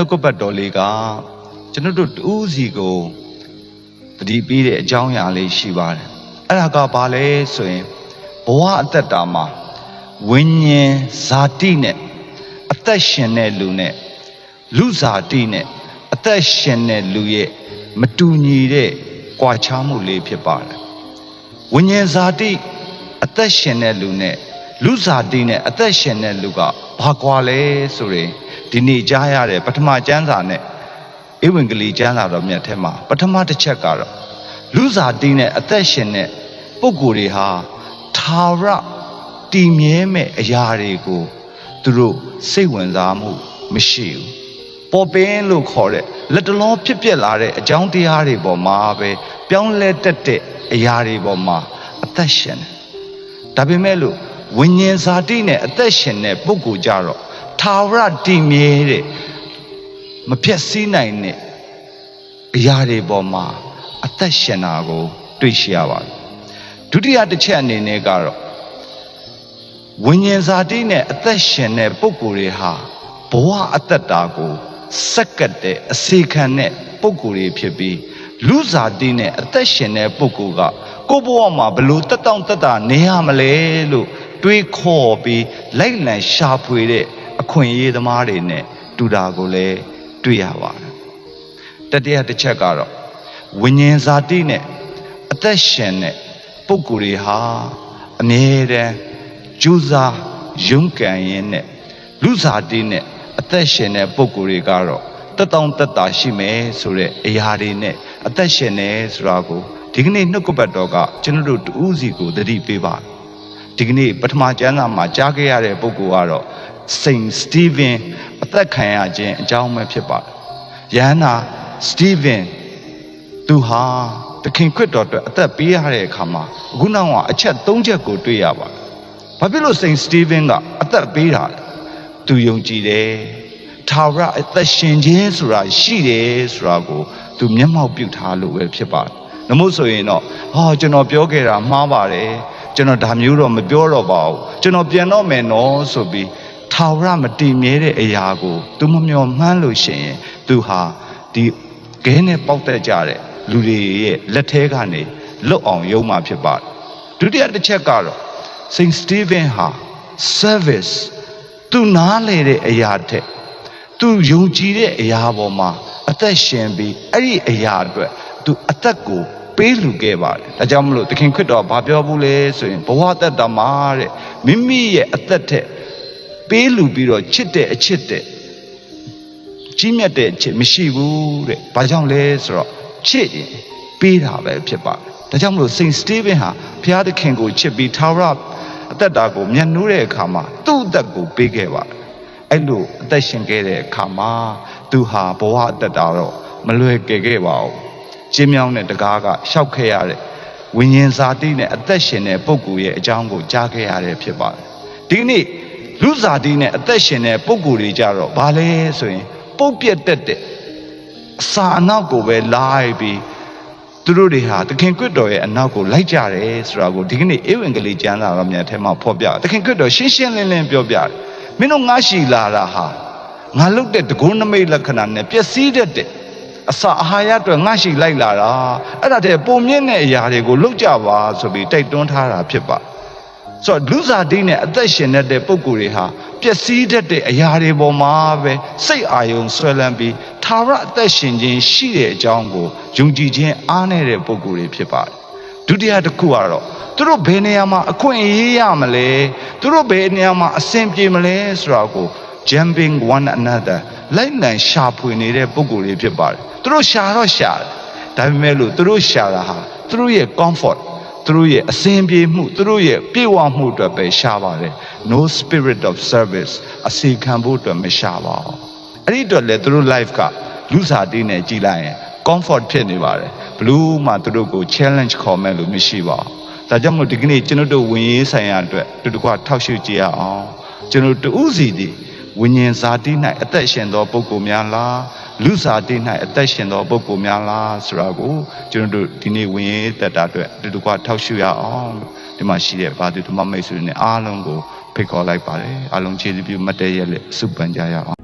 နှုတ်ကပတ်တော်လေးကကျွန်တော်တို့တူးစီကိုတတိပေးတဲ့အကြောင်းအရာလေးရှိပါတယ်အဲ့ဒါကဘာလဲဆိုရင်ဘဝအသက်တာမှာဝိညာဉ်ဇာတိနဲ့အသက်ရှင်တဲ့လူနဲ့လူဇာတိနဲ့အသက်ရှင်တဲ့လူရဲ့မတူညီတဲ့ကွာခြားမှုလေးဖြစ်ပါတယ်ဝိညာဉ်ဇာတိအသက်ရှင်တဲ့လူနဲ့လူဇာတိနဲ့အသက်ရှင်တဲ့လူကဘာကွာလဲဆိုရင် ဒီနေ့ကြားရတဲ့ပထမကျမ်းစာနဲ့ဧဝံဂေလိကျမ်းစာတော်မြတ်ထဲမှာပထမတစ်ချက်ကတော့လူဇာတိနဲ့အသက်ရှင်တဲ့ပုဂ္ဂိုလ်တွေဟာသာရတည်မြဲမဲ့အရာတွေကိုသူတို့စိတ်ဝင်စားမှုမရှိဘူးပေါ်ပင်းလို့ခေါ်တဲ့လက်တလုံးဖြစ်ပျက်လာတဲ့အကြောင်းတရားတွေပေါ်မှာပဲပြောင်းလဲတတ်တဲ့အရာတွေပေါ်မှာအသက်ရှင်တယ်ဒါပေမဲ့လို့ဝိညာဉ်ဇာတိနဲ့အသက်ရှင်တဲ့ပုဂ္ဂိုလ်ကြတော့ သာဝရတည်မြဲတဲ့မပြတ်စည်းနိုင်တဲ့အရာတွေပေါ်မှာအသက်ရှင်တာကို တွေ့ရှိရပါတယ်ဒုတိယတစ်ချက်အနေနဲ့ကတော့ဝိညာဉ်ဇာတိနဲ့အသက်ရှင်တဲ့ပုဂ္ဂိုလ်တွေဟာဘဝအသက်တာကိုစက္ကတ်တဲ့အစေခံတဲ့ပုဂ္ဂိုလ်တွေဖြစ်ပြီးလူဇာတိနဲ့အသက်ရှင်တဲ့ပုဂ္ဂိုလ်ကကိုယ့်ဘဝမှာဘလို့တက်တောင့်တက်တာနေရမလဲလို့တွေးခေါ်ပြီးလိုက်လံရှာဖွေတဲ့အ ခွင့်အရေးသမားတွေနဲ့တူတာကိုလည်းတွေ့ရပါတယ်တတိယတစ်ချက်ကတော့ဝိညာဉ်ဇာတိနဲ့အသက်ရှင်တဲ့ပုဂ္ဂိုလ်တွေဟာအမြဲတမ်းကြိုးစားရုန်းကန်ရင်းနဲ့လူစားတိနဲ့အသက်ရှင်တဲ့ပုဂ္ဂိုလ်တွေကတော့တက်တောင့်တက်တာရှိမယ်ဆိုတဲ့အရာတွေနဲ့အသက်ရှင်နေဆိုတာကိုဒီကနေ့နှုတ်ကပတ်တော်ကကျွန်တော်တို့တူးစီကိုသတိပေးပါဒီကနေ့ပထမကျမ်းစာမှာကြားခဲ့ရတဲ့ပုဂ္ဂိုလ်ကတော့ စိန်စတီဗင်အသက်ခံရခြင်းအကြောင်းပဲဖြစ်ပါတယ်ယဟန္တာစတီဗင်သူဟာသခင်ခရစ်တော်အတွက်အသက်ပေးရတဲ့အခါမှာအခုနောက်ကအချက်၃ချက်ကိုတွေ့ရပါတယ်။ဘာဖြစ်လို့စိန်စတီဗင်ကအသက်ပေးတာလဲ။သူယုံကြည်တယ်။ထာဝရအသက်ရှင်ခြင်းဆိုတာရှိတယ်ဆိုတာကိုသူမျက်မှောက်ပြုထားလို့ပဲဖြစ်ပါတယ်။နမို့ဆိုရင်တော့ဟာကျွန်တော်ပြောခဲ့တာမှားပါတယ်။ကျွန်တော်ဒါမျိုးတော့မပြောတော့ပါဘူး။ကျွန်တော်ပြန်တော့မယ်နော်ဆိုပြီး ထာဝရမတည်မြဲတဲ့အရာကို သူမမျှော်မှန်းလို့ရှိရင်သူဟာဒီခဲနဲ့ပေါက်တက်ကြတဲ့လူတွေရဲ့လက်ထဲကနေလွတ်အောင်ယုံမှဖြစ်ပါတယ်ဒုတိယတစ်ချက်ကတော့စိန့်စတီဗင်ဟာ service သူနားလေတဲ့အရာထက်သူယုံကြည်တဲ့အရာပေါ်မှာအသက်ရှင်ပြီးအဲ့ဒီအရာအတွက်သူအသက်ကိုပေးလူခဲ့ပါတယ်ဒါကြောင့်မလို့သခင်ခရစ်တော်ဘာပြောဘူးလဲဆိုရင်ဘဝအသက်တာမှာတဲ့မိမိရဲ့အသက်ထက် ပေးလူပြီးတော့ချစ်တဲ့အချစ်တဲ့ကြီးမြတ်တဲ့အချစ်မရှိဘူးတဲ့ဘာကြောင့်လဲဆိုတော့ချစ်ရင်ပေးတာပဲဖြစ်ပါတယ်ဒါကြောင့်မလို့စိန့်စတီဗင်ဟာဘုရားသခင်ကိုချစ်ပြီးထာဝရအသက်တာကိုမျက်နှိုးတဲ့အခါမှာသူ့အသက်ကိုပေးခဲ့ပါတယ်အဲ့လိုအသက်ရှင်ခဲ့တဲ့အခါမှာသူဟာဘဝအသက်တာတော့မလွယ်ကယ်ခဲ့ပါဘူးကျင်းမြောင်းတဲ့တကားကရှောက်ခဲ့ရတဲ့ဝိညာဉ်ဇာတိနဲ့အသက်ရှင်တဲ့ပုဂ္ဂိုလ်ရဲ့အကြောင်းကိုကြားခဲ့ရတဲ့ဖြစ်ပါတယ်ဒီနေ့ လူဇာတိနဲ့အသက်ရှင်တဲ့ပုဂ္ဂိုလ်တွေကြတော့ဘာလဲဆိုရင် ပုတ်ပြက်တက်တဲ့အစာအနောက်ကိုပဲလိုက်ပြီးသူတို့တွေဟာသခင်ကွတ်တော်ရဲ့အနောက်ကိုလိုက်ကြတယ်ဆိုတာကိုဒီကနေ့ဧဝံဂေလိကျမ်းစာတော်မြတ်ထဲမှာဖော်ပြသခင်ကွတ်တော်ရှင်းရှင်းလင်းလင်းပြောပြတယ်မင်းတို့ငါရှိလာတာဟာငါလုတ်တဲ့တကုန်းနမိတ်လက္ခဏာနဲ့ပျက်စီးတတ်တဲ့အစာအာဟာရအတွက်ငါရှိလိုက်လာတာအဲ့ဒါတည်းပုံမြင့်တဲ့အရာတွေကိုလုတ်ကြပါဆိုပြီးတိုက်တွန်းထားတာဖြစ်ပါ ဆိုတော့လူစားတိနဲ့အသက်ရှင်တဲ့ပုံကိုယ်တွေဟာပျက်စီးတတ်တဲ့အရာတွေပေါ်မှာပဲစိတ်အာရုံဆွဲလန်းပြီးသာရအသက်ရှင်ခြင်းရှိတဲ့အကြောင်းကိုယုံကြည်ခြင်းအားနေတဲ့ပုံကိုယ်တွေဖြစ်ပါတယ်ဒုတိယတစ်ခုကတော့သူတို့ဘယ်နေရာမှာအခွင့်အရေးရမလဲသူတို့ဘယ်နေရာမှာအဆင်ပြေမလဲဆိုတာကို jumping one another လိုက်လံရှာဖွေနေတဲ့ပုံကိုယ်တွေဖြစ်ပါတယ်သူတို့ရှာတော့ရှာတယ်ဒါပေမဲ့လို့သူတို့ရှာတာဟာသူတို့ရဲ့ comfort သူတို့ရဲ့အစဉ်ပြေမှုသူတို့ရဲ့ပြေဝမှုအတွက်ပဲရှာပါတယ် no spirit of service အစီခံဖို့အတွက်မရှာပါဘူးအဲ့ဒီအတွက်လေသူတို့ life ကလူစားတင်းနဲ့ကြည်လိုက်ရင် comfort ဖြစ်နေပါတယ်ဘလို့မှသူတို့ကို challenge ခေါ်မဲ့လို့မရှိပါဘူးဒါကြောင့်မို့ဒီကနေ့ကျွန်တော်တို့ဝင်ရေးဆိုင်ရာအတွက်တူတကွာထောက်ရှုကြည့်ရအောင်ကျွန်တော်တူးစီတည် ဝိညာဉ်ဇာတိ၌အသက်ရှင်သောပုဂ္ဂိုလ်များလားလူစားတိ၌အသက်ရှင်သောပုဂ္ဂိုလ်များလားဆိုတာကိုကျွန်တော်တို့ဒီနေ့ဝင်ရေးသက်တာအတွက်တူတကွာထောက်ရှုရအောင်ဒီမှာရှိတဲ့ဘာသူဓမ္မမိတ်ဆွေတွေနဲ့အားလုံးကိုဖိတ်ခေါ်လိုက်ပါတယ်အားလုံးခြေစပြုမတ်တဲ့ရက်လက်စုပန်ကြရအောင်